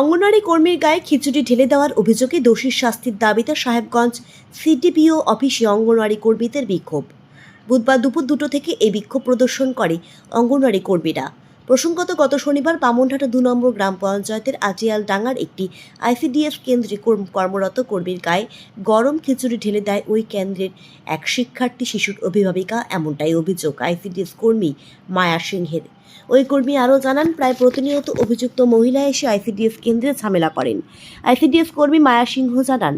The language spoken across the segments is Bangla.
অঙ্গনওয়াড়ি কর্মীর গায়ে খিচুড়ি ঢেলে দেওয়ার অভিযোগে দোষীর শাস্তির দাবিতে সাহেবগঞ্জ সিডিপিও অফিসে অঙ্গনওয়াড়ি কর্মীদের বিক্ষোভ। বুধবার দুপুর দুটো থেকে এই বিক্ষোভ প্রদর্শন করে অঙ্গনওয়াড়ি কর্মীরা। প্রসঙ্গত, গত শনিবার বামনহাটা দু নম্বর গ্রাম পঞ্চায়েতের আটিয়াল ডাঙ্গার একটি আইসিডিএস কেন্দ্রে কর্মরত কর্মীর গায়ে গরম খিচুড়ি ঢেলে দেয় ওই কেন্দ্রের এক শিক্ষার্থী, শিশুর অভিভাবিকা, এমনটাই অভিযোগ আইসিডিএস কর্মী মায়া সিংহের। ওই কর্মী আরও জানান, প্রায় প্রতিনিয়ত অভিযুক্ত মহিলা এসে আইসিডিএস কেন্দ্রে ঝামেলা করেন। আইসিডিএস কর্মী মায়া সিংহ জানান,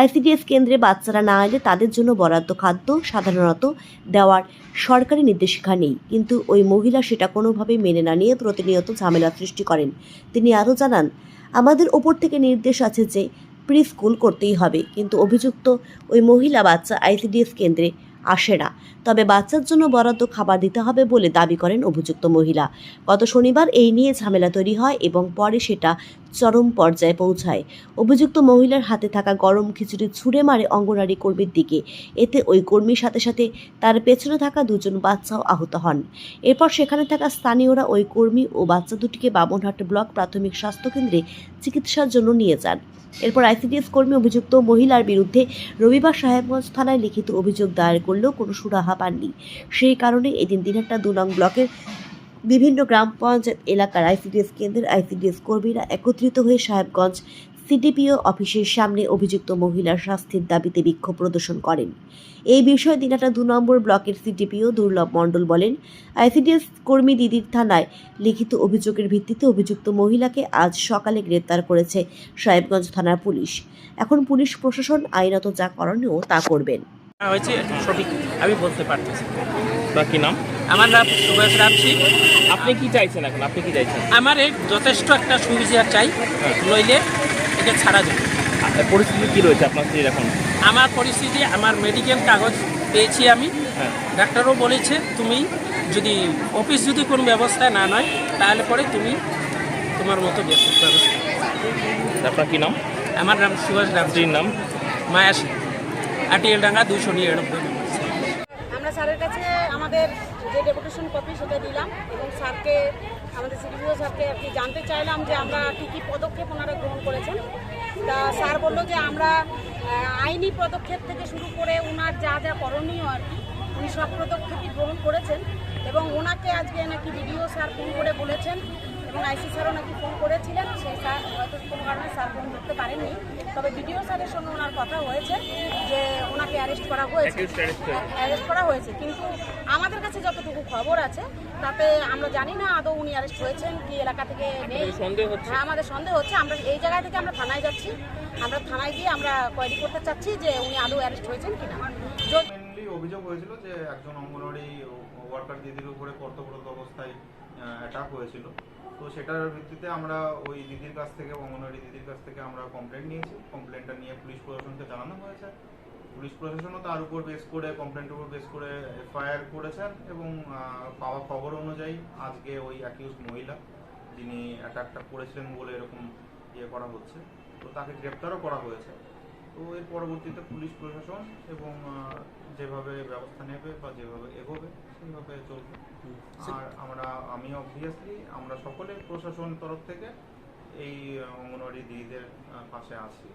আইসিডিএস কেন্দ্রে বাচ্চারা না এলে তাদের জন্য বরাদ্দ খাদ্য সাধারণত দেওয়ার সরকারি নির্দেশিকা নেই। কিন্তু ওই মহিলা সেটা কোনোভাবেই মেনে না নিয়ে প্রতিনিয়ত ঝামেলা সৃষ্টি করেন। তিনি আরও জানান, আমাদের ওপর থেকে নির্দেশ আছে যে প্রি স্কুল করতেই হবে। কিন্তু অভিযুক্ত ওই মহিলা বাচ্চা আইসিডিএস কেন্দ্রে আসে না তবে বাচ্চার জন্য বরাদ্দ খাবার দিতে হবে বলে দাবি করেন অভিযুক্ত মহিলা। গত শনিবার এই নিয়ে ঝামেলা তৈরি হয় এবং পরে সেটা চরম পর্যায়ে পৌঁছায়। অভিযুক্ত মহিলার হাতে থাকা গরম খিচুড়ি ছুঁড়ে মারে অঙ্গনারী কর্মীর দিকে। এতে ওই কর্মীর সাথে সাথে তার পেছনে থাকা দুজন বাচ্চাও আহত হন। এরপর সেখানে থাকা স্থানীয়রা ওই কর্মী ও বাচ্চা দুটিকে বামনহাট ব্লক প্রাথমিক স্বাস্থ্যকেন্দ্রে চিকিৎসার জন্য নিয়ে যান। এরপর আইসিডিএস কর্মী অভিযুক্ত মহিলার বিরুদ্ধে রবিবার সাহেবগঞ্জ থানায় লিখিত অভিযোগ দায়ের করলেও কোনো সুরাহা পাননি। সেই কারণে এদিন দিনহাটা দু নং ব্লকের বিভিন্ন গ্রাম পঞ্চায়েত এলাকার আইসিডিএস কেন্দ্রের আইসিডিএস কর্মীরা একত্রিত হয়ে সাহেবগঞ্জ সিডিপিও অফিসের সামনে অভিযুক্ত মহিলার শাস্তির দাবিতে বিক্ষোভ প্রদর্শন করেন। এই বিষয়ে দিনহাটা দু নম্বর ব্লকের সিডিপিও দুর্লভ মণ্ডল বলেন, আইসিডিএস কর্মী দিদির থানায় লিখিত অভিযোগের ভিত্তিতে অভিযুক্ত মহিলাকে আজ সকালে গ্রেপ্তার করেছে সাহেবগঞ্জ থানার পুলিশ। এখন পুলিশ প্রশাসন আইনত যা করণীয় তা করবেন। হয়েছে, সঠিক আমি বলতে পারতেছি না। আপনার কি নাম? আমার নাম সুভাষ রামসি। আপনি কি চাইছেন এখন? আপনি কি চাইছেন? আমার এই যথেষ্ট একটা সুবিচার চাই নইলে এটা ছাড়া যাবে। পরিস্থিতি কী রয়েছে আপনার স্ত্রীর এখন? আমার পরিস্থিতি আমার মেডিকেল কাগজ পেয়েছি আমি। হ্যাঁ। ডাক্তারও বলেছে তুমি যদি অফিস যদি কোনো ব্যবস্থা না নয় তাহলে পরে তুমি তোমার মতো ব্যবস্থা আপনার কী নাম? আমার নাম সুভাষ রামসি। স্ত্রীর নাম? মায়া সিং আটিয়াল ডাঙ্গা দুশো নিরানব্বই। আমাদের যে ডেপুটেশন কপি সেটা দিলাম এবং স্যারকে, আমাদের সিডিপিও স্যারকে কি জানতে চাইলাম যে আমরা কী কী পদক্ষেপ ওনারা গ্রহণ করেছেন। তা স্যার বলল যে আমরা আইনি পদক্ষেপ থেকে শুরু করে ওনার যা যা করণীয় আর কি, উনি সব পদক্ষেপই গ্রহণ করেছেন এবং ওনাকে আজকে নাকি ভিডিও স্যার ফোন করে বলেছেন এবং আইসি স্যারও নাকি ফোন করেছিলেন, সেই স্যার হয়তো কোনো কারণে স্যার ফোন পারেননি তবে ভিডিও স্যারের সঙ্গে ওনার কথা হয়েছে যে ওনাকে অ্যারেস্ট করা হয়েছে। অ্যারেস্ট করা হয়েছে। কিন্তু আমাদের কাছে যতটুকু খবর আছে তাতে আমরা জানি না আদৌ উনি অ্যারেস্ট হয়েছেন কি এলাকা থেকে নেই। হ্যাঁ আমাদের সন্দেহ হচ্ছে। আমরা এই জায়গা থেকে আমরা থানায় যাচ্ছি। আমরা থানায় গিয়ে আমরা কোয়ারি করতে চাচ্ছি যে উনি আদৌ অ্যারেস্ট হয়েছেন কিনা। অভিযোগ হয়েছিল যে একজন অঙ্গনওয়াড়ি ওয়ার্কার দিদির উপরে কর্তব্যরত অবস্থায় অ্যাটাক হয়েছিল। তো সেটার ভিত্তিতে আমরা ওই দিদির কাছ থেকে অঙ্গনওয়াড়ি দিদির কাছ থেকে আমরা কমপ্লেন নিয়েছি। কমপ্লেনটা নিয়ে পুলিশ প্রশাসনকে জানানো হয়েছে। পুলিশ প্রশাসনও তার উপর বেস করে কমপ্লেন্টের উপর বেস করে এফআইআর করেছেন এবং পাওয়া খবর অনুযায়ী আজকে ওই অ্যাকিউজ মহিলা যিনি অ্যাটাকটা করেছিলেন বলে এরকম ইয়ে করা হচ্ছে তো তাকে গ্রেপ্তারও করা হয়েছে। তো এর পরবর্তীতে পুলিশ প্রশাসন এবং যেভাবে ব্যবস্থা নেবে বা যেভাবে এগোবে সেইভাবে চলবে। আর আমরা আমি অবভিয়াসলি আমরা সকলে প্রশাসন তরফ থেকে এই অঙ্গনওয়াড়ি দিদিদের পাশে আছি।